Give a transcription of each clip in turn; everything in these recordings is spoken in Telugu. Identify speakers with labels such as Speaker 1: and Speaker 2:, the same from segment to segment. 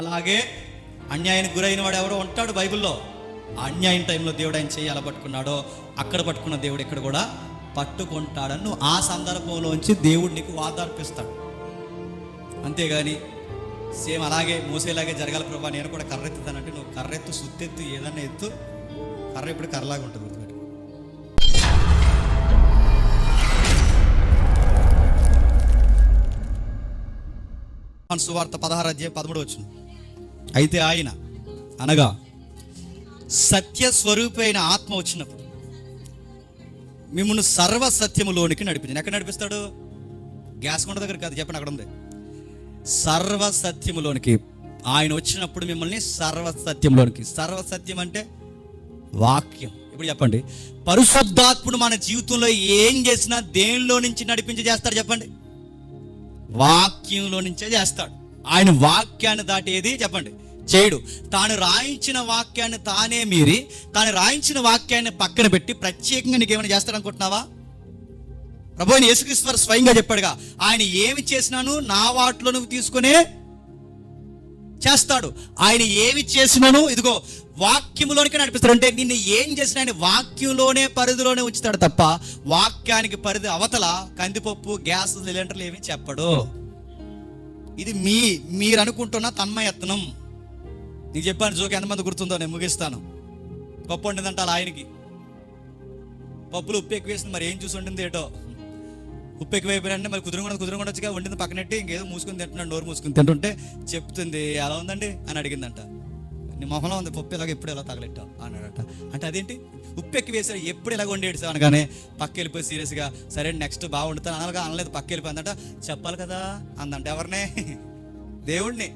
Speaker 1: అలాగే అన్యాయానికి గురైన వాడు ఎవరో ఉంటాడు బైబిల్లో. అన్యాయం టైంలో దేవుడు ఆయన చేయాల పట్టుకున్నాడో అక్కడ పట్టుకున్న దేవుడు ఇక్కడ కూడా పట్టుకుంటాడని నువ్వు ఆ సందర్భంలోంచి దేవుడు నీకు వాదార్పిస్తాడు. అంతేగాని సేమ్ అలాగే మూసేలాగే జరగాలి ప్రభా నేను కూడా కర్రెత్తుతానంటే నువ్వు కర్రెత్తు సుత్తెత్తు ఏదన్నా ఎత్తు కర్ర ఇప్పుడు కర్రలాగా ఉంటుంది గుర్తుపెట్టు. సువార్త పదహారు అధ్యాయం పదమూడు వచ్చింది అయితే ఆయన అనగా సత్య స్వరూపైన ఆత్మ వచ్చినప్పుడు మిమ్మల్ని సర్వ సత్యములోనికి నడిపించింది ఎక్కడ నడిపిస్తాడు? గ్యాస్ కొండ దగ్గర కాదు చెప్పండి అక్కడ ఉంది. సర్వ సత్యములోనికి ఆయన వచ్చినప్పుడు మిమ్మల్ని సర్వ సత్యంలోనికి సర్వ సత్యం అంటే వాక్యం. ఇప్పుడు చెప్పండి. పరిశుద్ధాత్ముడు మన జీవితంలో ఏం చేసినా దేనిలో నుంచి నడిపించి చేస్తాడు చెప్పండి? వాక్యంలో నుంచే చేస్తాడు. ఆయన వాక్యాన్ని దాటేది చెప్పండి. చేయడు. తాను రాయించిన వాక్యాన్ని తానే మీరి తాను రాయించిన వాక్యాన్ని పక్కన పెట్టి ప్రత్యేకంగా నీకు ఏమైనా చేస్తాడు అనుకుంటున్నావా ప్రభు స్వయంగా చెప్పాడుగా ఆయన ఏమి చేసినాను నా వాటిలో నువ్వు తీసుకునే చేస్తాడు. ఆయన ఏమి చేసినాను ఇదిగో వాక్యంలోనికే నడిపిస్తాడు. అంటే నిన్ను ఏం చేసినా ఆయన వాక్యంలోనే పరిధిలోనే ఉంచుతాడు తప్ప వాక్యానికి పరిధి అవతల కందిపప్పు గ్యాస్ సిలిండర్లు ఏమి చెప్పడు. ఇది మీ మీరు అనుకుంటున్న తన్మయత్నం. నీకు చెప్పాను జోకి ఎంతమంది గుర్తుందో నేను ముగిస్తాను. పప్పు వండిందంట అలా ఆయనకి. పప్పులు ఉప్పు ఎక్కువ వేసింది మరి ఏం చూసి వండింది ఏటో? ఉప్పు ఎక్కువ అయిపోయినంటే మరి కుదురుకుండా కుదురుకుండా వచ్చి వండింది పక్కనెట్టి ఇంకేదో మూసుకుని తింటున్నాడు నోరు మూసుకుని తింటుంటే చెప్తుంది ఎలా ఉందండి? అని అడిగిందంట. నీ మొహంలో ఉంది పప్పు ఇలాగ ఎప్పుడు ఎలా తగలెట్టావు అన్నాడట. అంటే అదేంటి? ఉప్పు ఎక్కి వేసాడు ఎప్పుడు ఇలాగ వండేడు సార్ అనగానే పక్క వెళ్ళిపోయి సీరియస్గా సరే నెక్స్ట్ బాగా వండుతాను అనగా అనలేదు పక్క వెళ్ళిపోయిందంట. చెప్పాలి కదా అందంట ఎవరినే? దేవుణ్ణి.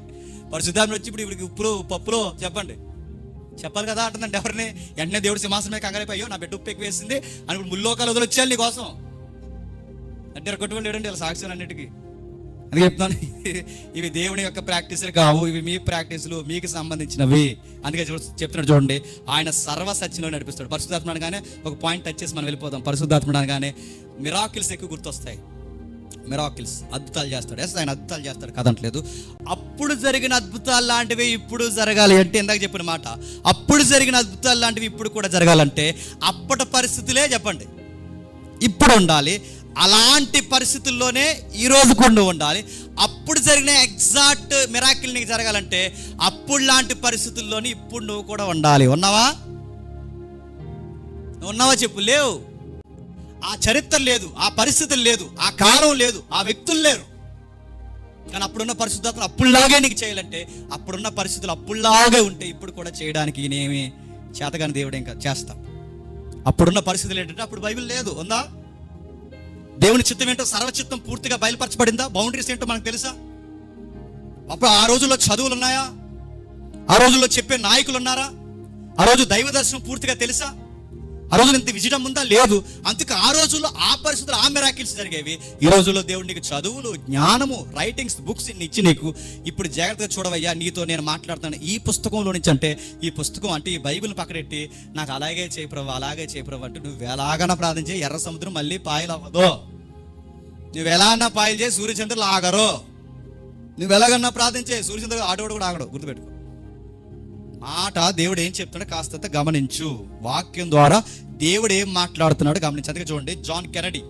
Speaker 1: పరిశుద్ధాన్ని వచ్చి ఇప్పుడు ఇప్పుడు ఉప్పులో పప్పులో చెప్పండి. చెప్పాలి కదా అంటుందండి ఎవరిని? వెంటనే దేవుడు సింహాసనమే కంగారైపోయో నా బిడ్డ ఉప్పు ఎక్కువ వేసింది. అని ఇప్పుడు ముల్లోకాలు వదిలి వచ్చేయాలి నీకోసం. అంటే కొట్టుకొని లేడండి ఇలా సాక్ష్యాలు అన్నిటికీ. అందుకే చెప్తున్నాను ఇవి దేవుని యొక్క ప్రాక్టీసులు కావు ఇవి మీ ప్రాక్టీసులు మీకు సంబంధించినవి. అందుకే చెప్తున్నాడు చూడండి ఆయన సర్వ సత్యంలో నడిపిస్తాడు. పరిశుద్ధాత్మ అనగానే ఒక పాయింట్ టచ్ చేసి మనం వెళ్ళిపోతాం పరిశుద్ధాత్మ అనగానే మిరాకిల్స్ ఎక్కువ గుర్తొస్తాయి. మిరాకిల్స్ అద్భుతాలు చేస్తాడు. ఎస్ ఆయన అద్భుతాలు చేస్తాడు. కదంటలేదు. అప్పుడు జరిగిన అద్భుతాలు లాంటివి ఇప్పుడు జరగాలి అంటే ఇందాక చెప్పిన మాట. అప్పుడు జరిగిన అద్భుతాలు లాంటివి ఇప్పుడు కూడా జరగాలంటే అప్పటి పరిస్థితులే చెప్పండి. ఇప్పుడు ఉండాలి. అలాంటి పరిస్థితుల్లోనే ఈ రోజు ఉండాలి. అప్పుడు జరిగిన ఎగ్జాక్ట్ మిరాకిల్ నీకు జరగాలంటే అప్పుడు లాంటి పరిస్థితుల్లోనే ఇప్పుడు నువ్వు కూడా ఉండాలి. ఉన్నావా? ఉన్నావా చెప్పు. లేవు. ఆ చరిత్ర లేదు ఆ పరిస్థితులు లేదు ఆ కాలం లేదు ఆ వ్యక్తులు లేరు. కానీ అప్పుడున్న పరిస్థితులు అప్పుడులాగే నీకు చేయాలంటే అప్పుడున్న పరిస్థితులు అప్పుడులాగే ఉంటే ఇప్పుడు కూడా చేయడానికి నేమి చేతగాని దేవుడు ఇంకా చేస్తా. అప్పుడున్న పరిస్థితులు ఏంటంటే అప్పుడు బైబిల్ లేదు ఉందా? దేవుని చిత్తం ఏంటో సర్వచిత్తం పూర్తిగా బయలుపరచబడిందా? బౌండరీస్ ఏంటో మనకు తెలుసా? అప్పుడు ఆ రోజుల్లో చదువులు ఉన్నాయా ఆ రోజుల్లో చెప్పే నాయకులు ఉన్నారా ఆ రోజు దైవ దర్శనం పూర్తిగా తెలుసా? ఆ రోజులు ఇంత విజయం ఉందా? లేదు. అందుకే ఆ రోజుల్లో ఆ పరిస్థితులు ఆ మెరాకిల్స్ జరిగేవి. ఈ రోజుల్లో దేవుడు నీకు చదువులు జ్ఞానము రైటింగ్స్ బుక్స్ ఇన్ని ఇచ్చి నీకు ఇప్పుడు జాగ్రత్తగా చూడవయ్యా నీతో నేను మాట్లాడుతాను ఈ పుస్తకంలో నుంచి అంటే ఈ పుస్తకం అంటే ఈ బైబిల్ పక్కనెట్టి నాకు అలాగే చేయప్రవ్వు అలాగే చేయప్రవ్వు అంటే నువ్వు ఎలాగైనా ప్రార్థన చేయి ఎర్ర సముద్రం మళ్ళీ పాయలు అవ్వదు. నువ్వు ఎలాగన్నా పాయలు చేయి సూర్యచంద్రులు ఆగరు. నువ్వు ఎలాగన్నా ప్రార్థన చేయి సూర్యచంద్రుడు ఆడవాడు కూడా ఆగడు గుర్తుపెట్టుకో. మాట దేవుడు ఏం చెప్తున్నాడో కాస్త గమనించు. వాక్యం ద్వారా దేవుడు ఏం మాట్లాడుతున్నాడో గమనించు. అందుకే చూడండి John Kennedy.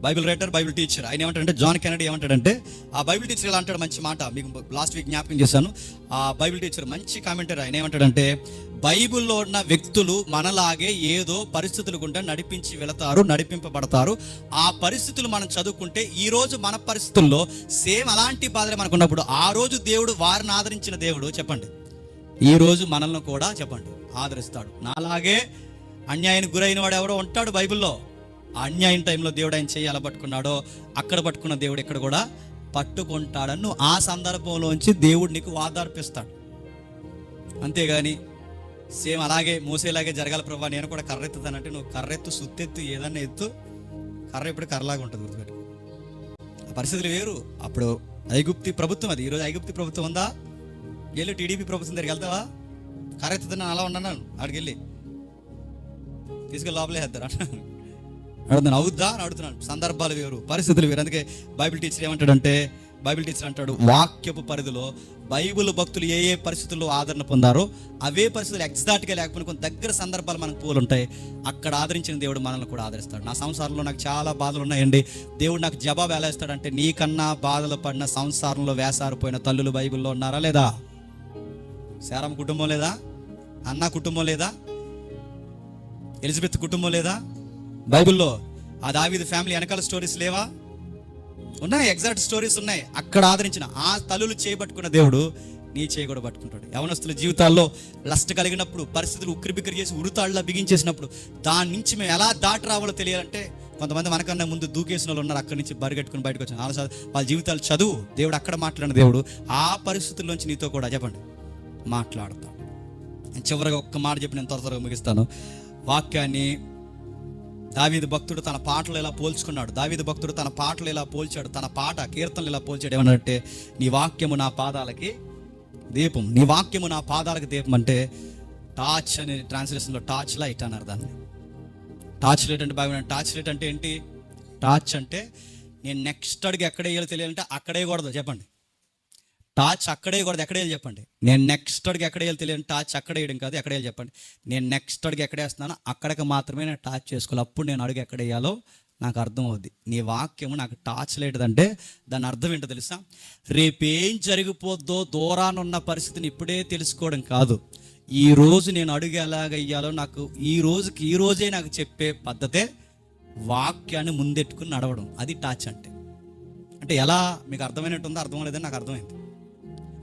Speaker 1: Bible writer Bible teacher. ఆయన ఏమంటాడంటే జాన్ కెనడీ ఏమంటాడంటే ఆ బైబిల్ టీచర్ ఇలా అంటాడు మంచి మాట. మీకు లాస్ట్ వీక్ జ్ఞాపకం చేశాను. ఆ బైబిల్ టీచర్ మంచి కామెంటర్. ఆయన ఏమంటాడంటే బైబిల్లో ఉన్న వ్యక్తులు మనలాగే ఏదో పరిస్థితులు గుండా నడిపించి వెళతారు నడిపింపబడతారు. ఆ పరిస్థితులు మనం చదువుకుంటే ఈ రోజు మన పరిస్థితుల్లో సేమ్ అలాంటి బాధలు మనకు ఉన్నప్పుడు ఆ రోజు దేవుడు వారిని ఆదరించిన దేవుడు. చెప్పండి. ఈరోజు మనల్ని కూడా చెప్పండి. ఆదరిస్తాడు. నాలాగే అన్యాయానికి గురైన వాడు ఎవరో ఉంటాడు బైబిల్లో. అన్యాయం టైంలో దేవుడు ఆయన చేయాల పట్టుకున్నాడో అక్కడ పట్టుకున్న దేవుడు ఇక్కడ కూడా పట్టుకుంటాడని నువ్వు ఆ సందర్భంలోంచి దేవుడు నీకు వాదార్పిస్తాడు. అంతేగాని సేమ్ అలాగే మూసేలాగే జరగాలి ప్రభా నేను కూడా కర్రెత్తుతానంటే నువ్వు కర్రెత్తు సుత్తెత్తు ఏదన్నా ఎత్తు. కర్ర ఇప్పుడు కర్రలాగా ఉంటుంది గుర్తుపెట్టు ఆ పరిస్థితులు వేరు. అప్పుడు ఐగుప్తి ప్రభుత్వం అది. ఈరోజు ఐగుప్తి ప్రభుత్వం ఉందా? వెళ్ళి టీడీపీ ప్రభుత్వం దగ్గరికి వెళ్తావా? కరెక్ట్ నేను అలా ఉన్నాను ఆడికెళ్ళి తీసుకెళ్ళి లోపలే వేద్దారు అడుగుతాను అవుద్దా అని అడుగుతున్నాను సందర్భాలు వేరు పరిస్థితులు వేరు. అందుకే బైబిల్ టీచర్ ఏమంటాడంటే బైబిల్ టీచర్ అంటాడు వాక్యపు పరిధిలో బైబిల్ భక్తులు ఏ ఏ పరిస్థితుల్లో ఆదరణ పొందారో అవే పరిస్థితులు ఎగ్జాక్ట్గా లేకపోయినా కొన్ని దగ్గర సందర్భాలు మనకు పూలు ఉంటాయి అక్కడ ఆదరించిన దేవుడు మనల్ని కూడా ఆదరిస్తాడు. నా సంసారంలో నాకు చాలా బాధలు ఉన్నాయండి. దేవుడు నాకు జవాబు ఎలా ఇస్తాడంటే నీకన్నా బాధలు పడిన సంసారంలో వేసారిపోయిన తల్లులు బైబిల్లో ఉన్నారా లేదా? శారమ్మ కుటుంబం లేదా? అన్న కుటుంబం లేదా? ఎలిజబెత్ కుటుంబం లేదా? బైబిల్లో ఆ దావీదు ఫ్యామిలీ వెనకాల స్టోరీస్ లేవా? ఉన్నాయి ఎగ్జాక్ట్ స్టోరీస్ ఉన్నాయి. అక్కడ ఆదరించిన ఆ తల్లులు చేయబట్టుకున్న దేవుడు నీ చేయి కూడా పట్టుకుంటాడు. యవనస్తుల జీవితాల్లో లస్ట్ కలిగినప్పుడు పరిస్థితులు ఉక్కిరి బిక్కిరి చేసి ఉరుతాళ్ళ బిగించేసినప్పుడు దాని నుంచి మేము ఎలా దాటి రావాలో తెలియాలంటే కొంతమంది మనకన్నా ముందు దూకేసిన వాళ్ళు ఉన్నారు అక్కడి నుంచి బరిగెట్టుకుని బయటకు వచ్చిన వాళ్ళ వాళ్ళ జీవితాలు చదువు. దేవుడు అక్కడ మాట్లాడిన దేవుడు ఆ పరిస్థితుల్లోంచి నీతో కూడా చెప్పండి. మాట్లాడతాడు నేను చివరిగా ఒక్క మాట చెప్పి నేను త్వర త్వరగా ముగిస్తాను. వాక్యాన్ని దావీదు భక్తుడు తన పాటలు ఇలా పోల్చుకున్నాడు? దావీదు భక్తుడు తన పాటలు ఇలా పోల్చాడు? తన పాట కీర్తనలు ఇలా పోల్చాడు? ఏమనంటే నీ వాక్యము నా పాదాలకి దీపం. నీ వాక్యము నా పాదాలకి దీపం అంటే టార్చ్ అనే ట్రాన్స్లేషన్లో టార్చ్ లైట్ అన్నారు దాన్ని. టార్చ్ లైట్ అంటే బాగా టార్చ్ లైట్ అంటే ఏంటి? టార్చ్ అంటే నేను నెక్స్ట్ అడిగి ఎక్కడ వేయాలో తెలియాలంటే అక్కడే కూడదు. చెప్పండి. టార్చ్ అక్కడే కూడా ఎక్కడ వేయాలి చెప్పండి. నేను నెక్స్ట్ అడిగి ఎక్కడ వేయాలి తెలియదు టార్చ్ అక్కడ వేయడం కాదు ఎక్కడ చెప్పండి. నేను నెక్స్ట్ అడిగి ఎక్కడ వేస్తున్నానో అక్కడికి మాత్రమే నేను టార్చ్ చేసుకోవాలి. అప్పుడు నేను అడుగు ఎక్కడ వేయాలో నాకు అర్థం అవుద్ది నీ వాక్యము నాకు టార్చ్ లేదంటే దాని అర్థం ఏంటో తెలుసా? రేపేం జరిగిపోద్దో దూరాన ఉన్న పరిస్థితిని ఇప్పుడే తెలుసుకోవడం కాదు. ఈ రోజు నేను అడుగు ఎలాగయ్యాలో నాకు ఈ రోజుకి ఈ రోజే నాకు చెప్పే పద్ధతే వాక్యాన్ని ముందెట్టుకుని నడవడం. అది టార్చ్ అంటే. అంటే ఎలా? మీకు అర్థమైనట్టుందో అర్థం లేదని నాకు అర్థమైంది.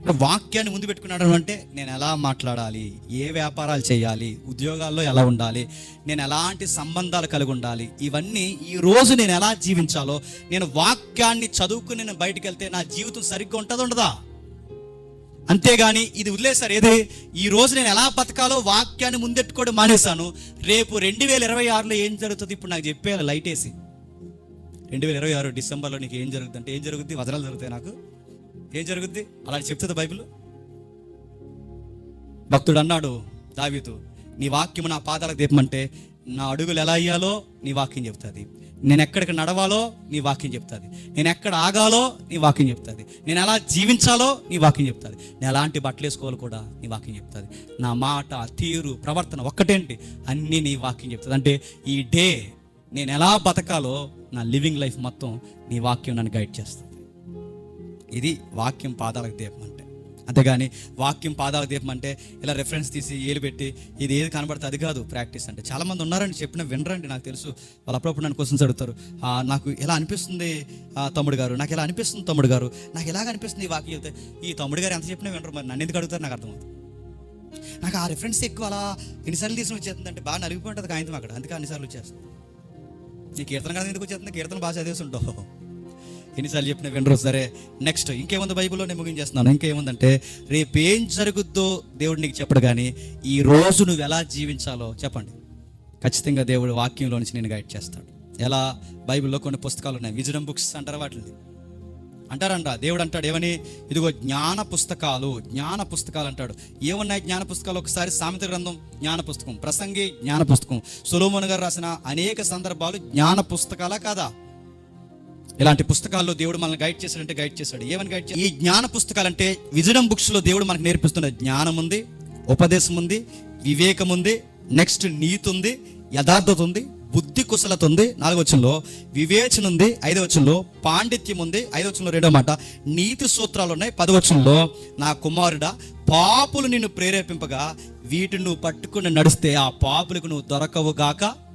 Speaker 1: వాక్యాన్ని ముందు పెట్టుకున్నాడు అంటే నేను ఎలా మాట్లాడాలి? ఏ వ్యాపారాలు చేయాలి? ఉద్యోగాల్లో ఎలా ఉండాలి? నేను ఎలాంటి సంబంధాలు కలిగి ఉండాలి? ఇవన్నీ ఈ రోజు నేను ఎలా జీవించాలో నేను వాక్యాన్ని చదువుకుని నేను బయటికి వెళ్తే నా జీవితం సరిగ్గా ఉంటుందా ఉండదా? అంతేగాని ఇది వదిలేసారు ఏది? ఈ రోజు నేను ఎలా బతకాలో వాక్యాన్ని ముందెట్టుకోవడం మానేశాను. రేపు రెండు వేల ఇరవై ఆరులో ఏం జరుగుతుంది? ఇప్పుడు నాకు చెప్పేయాలి లైట్ వేసి రెండు వేల ఇరవై ఆరు డిసెంబర్లో నీకు ఏం జరుగుతుంది అంటే ఏం జరుగుతుంది వదనాలు జరుగుతాయి నాకు. ఏం జరుగుద్ది? అలా చెప్తుంది బైబిల్ భక్తుడు అన్నాడు దావీదు నీ వాక్యం నా పాదాలకు దీపమంటే నా అడుగులు ఎలా అయ్యాలో నీ వాక్యం చెప్తుంది. నేను ఎక్కడికి నడవాలో నీ వాక్యం చెప్తుంది. నేను ఎక్కడ ఆగాలో నీ వాక్యం చెప్తుంది. నేను ఎలా జీవించాలో నీ వాక్యం చెప్తుంది. నేను ఎలాంటి బట్టలు వేసుకోవాలో కూడా నీ వాక్యం చెప్తుంది. నా మాట తీరు ప్రవర్తన ఒక్కటేంటి? అన్నీ నీ వాక్యం చెప్తుంది. అంటే ఈ డే నేను ఎలా బతకాలో నా లివింగ్ లైఫ్ మొత్తం నీ వాక్యం నన్ను గైడ్ చేస్తుంది. ఇది వాక్యం పాదాలకు దీపం అంటే. అంతేగాని వాక్యం పాదాలకు దీపం అంటే ఇలా రెఫరెన్స్ తీసి ఏలు పెట్టి ఇది ఏది కనబడితే అది కాదు ప్రాక్టీస్ అంటే. చాలామంది ఉన్నారని చెప్పిన వినరండి నాకు తెలుసు. వాళ్ళు అప్పుడప్పుడు నన్ను క్వశ్చన్స్ అడుగుతారు. నాకు ఎలా అనిపిస్తుంది తమ్ముడు గారు? నాకు ఎలా అనిపిస్తుంది తమ్ముడు గారు? నాకు ఎలాగ అనిపిస్తుంది ఈ వాక్యం చెప్తే? ఈ తమ్ముడు గారు ఎంత చెప్పినా వినరు మరి నన్ను ఎందుకు అడుగుతారు నాకు అర్థమవుతుంది నాకు ఆ రెఫరెన్స్ ఎక్కువ అలా ఎన్నిసార్లు తీసుకుని వచ్చేస్తుంది అంటే బాగా నలిగిపోయి ఉంటుంది కాగితం అక్కడ. అందుకే అన్నిసార్లు వచ్చేస్తుంది. నీ కీర్తన కదా ఎందుకు వచ్చేస్తుంది? కీర్తన బాగా చదివేసి ఉంటావు ఎన్నిసార్లు చెప్పిన వినరు సరే. నెక్స్ట్ ఇంకేముంది బైబిల్లో నేను ముగించేస్తున్నాను. ఇంకేముందంటే రేపు ఏం జరుగుద్దో దేవుడు నీకు చెప్పడు కానీ ఈ రోజు నువ్వు ఎలా జీవించాలో చెప్పండి. ఖచ్చితంగా దేవుడు వాక్యంలో నుంచి నేను గైడ్ చేస్తాడు. ఎలా? బైబిల్లో కొన్ని పుస్తకాలు ఉన్నాయి. విజడం బుక్స్ అంటారు వాటిని? అంటారంట. దేవుడు అంటాడు ఏమని? ఇదిగో జ్ఞాన పుస్తకాలు జ్ఞాన పుస్తకాలు అంటాడు. ఏమున్నాయి జ్ఞాన పుస్తకాలు? ఒకసారి సామెత గ్రంథం జ్ఞాన పుస్తకం. ప్రసంగి జ్ఞాన పుస్తకం. సులోమోన్ గారు రాసిన అనేక సందర్భాలు జ్ఞాన పుస్తకాలా కాదా? ఇలాంటి పుస్తకాల్లో దేవుడు మనల్ని గైడ్ చేశాడంటే గైడ్ చేశాడు. ఏమని గైడ్ చేశాడు? ఈ జ్ఞాన పుస్తకాలు అంటే విజడం బుక్స్లో దేవుడు మనకు నేర్పిస్తున్న జ్ఞానం ఉంది ఉపదేశం ఉంది వివేకం ఉంది నెక్స్ట్ నీతి ఉంది యథార్థత ఉంది బుద్ధి కుశలత ఉంది నాలుగవచనంలో వివేచన ఉంది ఐదవచనంలో పాండిత్యం ఉంది ఐదవచనంలో రెండో మాట నీతి సూత్రాలు ఉన్నాయి. పదవచనంలో నా కుమారుడా పాపులు నిన్ను ప్రేరేపింపగా వీటిని నువ్వు పట్టుకుని నడిస్తే ఆ పాపులకు నువ్వు దొరకవు గాక.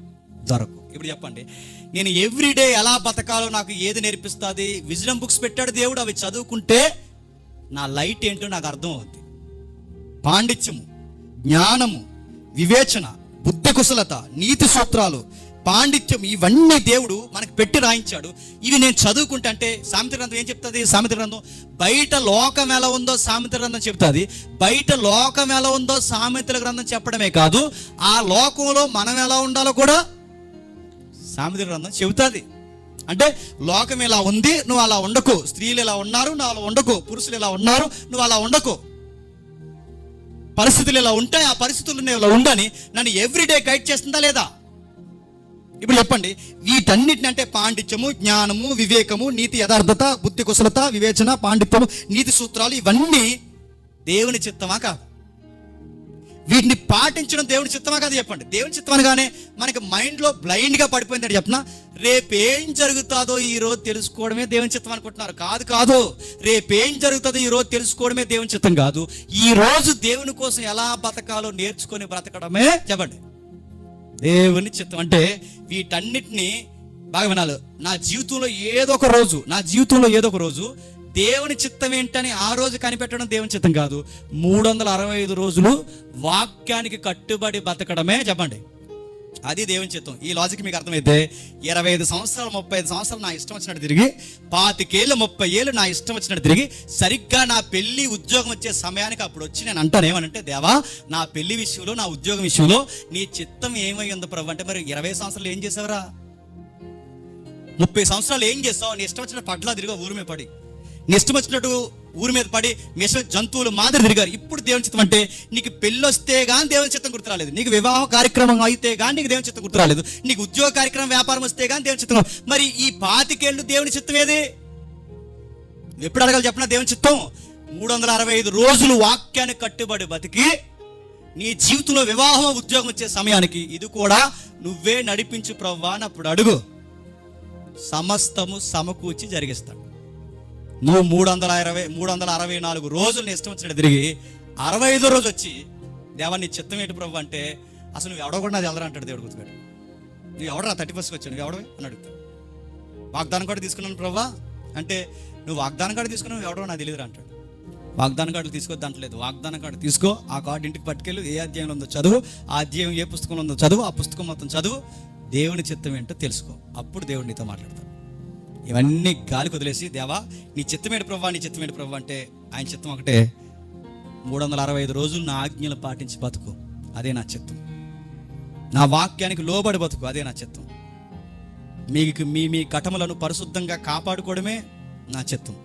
Speaker 1: దొరకు. ఇప్పుడు చెప్పండి. నేను ఎవ్రీడే ఎలా బతకాలో నాకు ఏది నేర్పిస్తుంది? విజడం బుక్స్ పెట్టాడు దేవుడు అవి చదువుకుంటే నా లైట్ ఏంటో నాకు అర్థం అవుద్ది. పాండిత్యము జ్ఞానము వివేచన బుద్ధి కుశలత నీతి సూత్రాలు పాండిత్యం ఇవన్నీ దేవుడు మనకు పెట్టి రాయించాడు. ఇవి నేను చదువుకుంటే అంటే సామెత గ్రంథం ఏం చెప్తుంది? సామెత గ్రంథం బయట లోకం ఎలా ఉందో సామెత గ్రంథం చెప్తుంది. బయట లోకం ఎలా ఉందో సామెతల గ్రంథం చెప్పడమే కాదు ఆ లోకంలో మనం ఎలా ఉండాలో కూడా సామెత గ్రంథం చెబుతుంది. అంటే లోకం ఇలా ఉంది నువ్వు అలా ఉండకు. స్త్రీలు ఇలా ఉన్నారు నువ్వు అలా ఉండకు. పురుషులు ఇలా ఉన్నారు నువ్వు అలా ఉండకు. పరిస్థితులు ఇలా ఉంటాయి ఆ పరిస్థితులు నేను ఇలా ఉండని నన్ను ఎవ్రీడే గైడ్ చేస్తుందా లేదా? ఇప్పుడు చెప్పండి వీటన్నిటిని అంటే పాండిత్యము జ్ఞానము వివేకము నీతి యథార్థత బుద్ధి కుశలత వివేచన పాండిత్యము నీతి సూత్రాలు ఇవన్నీ దేవుని చిత్తమా కాదు. వీటిని పాటించడం దేవుని చిత్తమా కాదు చెప్పండి. దేవుని చిత్తం అనగానే మనకి మైండ్లో బ్లైండ్గా పడిపోయిందని చెప్పిన? రేపేం జరుగుతుందో ఈ రోజు తెలుసుకోవడమే దేవుని చిత్తం అనుకుంటున్నారు. కాదు కాదు. రేపేం జరుగుతుందో ఈ రోజు తెలుసుకోవడమే దేవుని చిత్తం కాదు. ఈ రోజు దేవుని కోసం ఎలా బతకాలో నేర్చుకొని బ్రతకడమే చెప్పండి. దేవుని చిత్తం అంటే వీటన్నిటిని బాగా వినాలి. నా జీవితంలో ఏదో ఒక రోజు నా జీవితంలో ఏదో ఒక రోజు దేవుని చిత్తం ఏంటని ఆ రోజు కనిపెట్టడం దేవుని చిత్తం కాదు. మూడు వందల అరవై ఐదు రోజులు వాక్యానికి కట్టుబడి బతకడమే చెప్పండి. అది దేవుని చిత్తం. ఈ లాజిక్ మీకు అర్థమైతే ఇరవై ఐదు సంవత్సరాలు ముప్పై ఐదు సంవత్సరాలు నా ఇష్టం వచ్చినట్టు తిరిగి పాతికేళ్ళు ముప్పై ఏళ్ళు నా ఇష్టం వచ్చినట్టు తిరిగి సరిగ్గా నా పెళ్ళి ఉద్యోగం వచ్చే సమయానికి అప్పుడు వచ్చి నేను అంటాను. ఏమనంటే దేవా నా పెళ్ళి విషయంలో నా ఉద్యోగం విషయంలో నీ చిత్తం ఏమై ఉంది ప్రభు? అంటే మరి ఇరవై సంవత్సరాలు ఏం చేసావురా? ముప్పై సంవత్సరాలు ఏం చేస్తావు? నీ ఇష్టం వచ్చిన పట్ల తిరిగా ఊరి పడి. నీ ఇష్టం వచ్చినట్టు ఊరి మీద పడి మిషన్ జంతువులు మాదిరి తిరిగారు. ఇప్పుడు దేవుని చిత్తం అంటే నీకు పెళ్ళి వస్తే కానీ దేవుని చిత్తం గుర్తు రాలేదు నీకు వివాహ కార్యక్రమం అయితే కానీ నీకు దేవుని చిత్తం గుర్తురాలేదు. నీకు ఉద్యోగ కార్యక్రమం వ్యాపారం వస్తే కానీ దేవుని చిత్తం మరి ఈ పాతికేళ్ళు దేవుని చిత్తం ఏది? ఎప్పుడు అడగాలి చెప్పిన దేవుని చిత్తం? మూడు వందల అరవై ఐదు రోజులు వాక్యానికి కట్టుబడి బతికి నీ జీవితంలో వివాహం ఉద్యోగం వచ్చే సమయానికి ఇది కూడా నువ్వే నడిపించు ప్రవ్వా అని అప్పుడు అడుగు. సమస్తము సమకూర్చి జరిగిస్తాడు. నువ్వు మూడు వందల ఇరవై మూడు వందల అరవై నాలుగు రోజులు నీ ఇష్టం వచ్చినట్టు తిరిగి అరవై ఐదో రోజు వచ్చి దేవా నీ చిత్తం ఏంటి ప్రభు? అంటే అసలు నువ్వు ఎవడో కూడా నాది ఎదరా అంటాడు దేవుడు గుర్తుపెట్టు. నువ్వు ఎవడరా థర్టీ ఫస్ట్కి వచ్చావు? నువ్వు ఎవడవే? అని అడుగుతావు వాగ్దానం కార్డు తీసుకున్నాను ప్రభా. అంటే నువ్వు వాగ్దానం కార్డు తీసుకున్నావు నువ్వు ఎవడో నాకు తెలియదురా అంటాడు. వాగ్దానం కార్డులు తీసుకోవద్దు అంటలేదు వాగ్దానం కార్డు తీసుకో ఆ కార్డు ఇంటికి పట్టుకెళ్ళు ఏ అధ్యాయంలో ఉందో చదువు ఆ అధ్యాయం ఏ పుస్తకంలో ఉందో చదువు ఆ పుస్తకం మొత్తం చదువు దేవుని చిత్తం ఏంటో తెలుసుకో. అప్పుడు దేవుడు నీతో మాట్లాడతాడు. ఇవన్నీ గాలికి వదిలేసి దేవా నీ చిత్తమేడు ప్రభా? నీ చిత్తమేడు ప్రభా? అంటే ఆయన చిత్తం ఒకటే మూడు వందల అరవై ఐదు రోజులు నా ఆజ్ఞలు పాటించి బతుకు. అదే నా చిత్తం. నా వాక్యానికి లోబడి బతుకు. అదే నా చిత్తం. మీకు మీ మీ ఘటములను పరిశుద్ధంగా కాపాడుకోవడమే నా చిత్తం.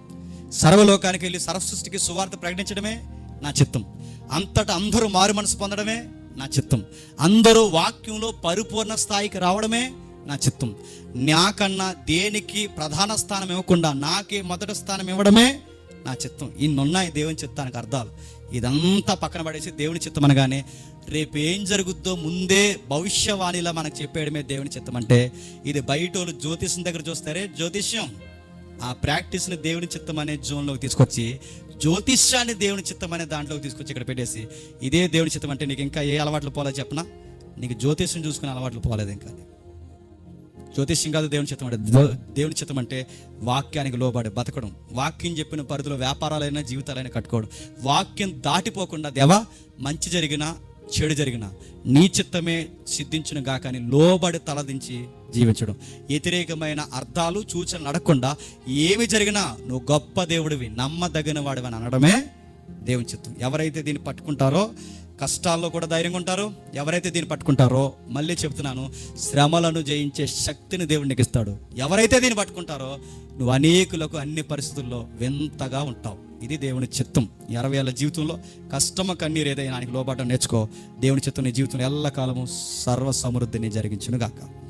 Speaker 1: సర్వలోకానికి వెళ్ళి సరస్సృష్టికి సువార్త ప్రకటించడమే నా చిత్తం. అంతటా అందరూ మారు మనసు పొందడమే నా చిత్తం. అందరూ వాక్యంలో పరిపూర్ణ స్థాయికి రావడమే నా చిత్తం. నాకన్నా దేనికి ప్రధాన స్థానం ఇవ్వకుండా నాకే మొదటి స్థానం ఇవ్వడమే నా చిత్తం. ఇన్నున్నాయి దేవుని చిత్తానికి అర్థాలు. ఇదంతా పక్కన పడేసి దేవుని చిత్తం అనగానే రేపు ఏం జరుగుద్దో ముందే భవిష్యవాణిలా మనకు చెప్పేయడమే దేవుని చిత్తం అంటే ఇది బయట వాళ్ళు జ్యోతిష్యం దగ్గర చూస్తారే జ్యోతిష్యం. ఆ ప్రాక్టీస్ని దేవుని చిత్తం అనే జోన్లోకి తీసుకొచ్చి జ్యోతిష్యాన్ని దేవుని చిత్తం అనే దాంట్లోకి తీసుకొచ్చి ఇక్కడ పెట్టేసి ఇదే దేవుని చిత్తం అంటే నీకు ఇంకా ఏ అలవాట్లు పోలేదు చెప్పనా? నీకు జ్యోతిష్యం చూసుకునే అలవాట్లు పోలేదు ఇంకా. జ్యోతిష్యం కాదు దేవుని చిత్తం అంటే. దేవుని చిత్తం అంటే వాక్యానికి లోబడి బతకడం. వాక్యం చెప్పిన పరిధిలో వ్యాపారాలైనా జీవితాలైనా కట్టుకోవడం. వాక్యం దాటిపోకుండా దేవా మంచి జరిగినా చెడు జరిగినా నీ చిత్తమే సిద్ధించును గాక అని లోబడి తలదించి జీవించడం. వ్యతిరేకమైన అర్థాలు సూచనలు అడగకుండా ఏమి జరిగినా నువ్వు గొప్ప దేవుడివి నమ్మదగిన వాడివి అని అనడమే దేవుని చిత్తం. ఎవరైతే దీన్ని పట్టుకుంటారో కష్టాల్లో కూడా ధైర్యంగా ఉంటారు. ఎవరైతే దీన్ని పట్టుకుంటారో మళ్ళీ చెప్తున్నాను శ్రమలను జయించే శక్తిని దేవుడు నీకు ఇస్తాడు. ఎవరైతే దీన్ని పట్టుకుంటారో నువ్వు అనేకులకు అన్ని పరిస్థితుల్లో వింతగా ఉంటావు. ఇది దేవుని చిత్తం. ఇరవై ఏళ్ళ జీవితంలో కష్టమ కన్నీరు ఏదైనా ఆయనకి లోబడడం నేర్చుకో. దేవుని చిత్తం నీ జీవితంలో ఎల్లకాలము సర్వ సమృద్ధిని జరిగించును గాక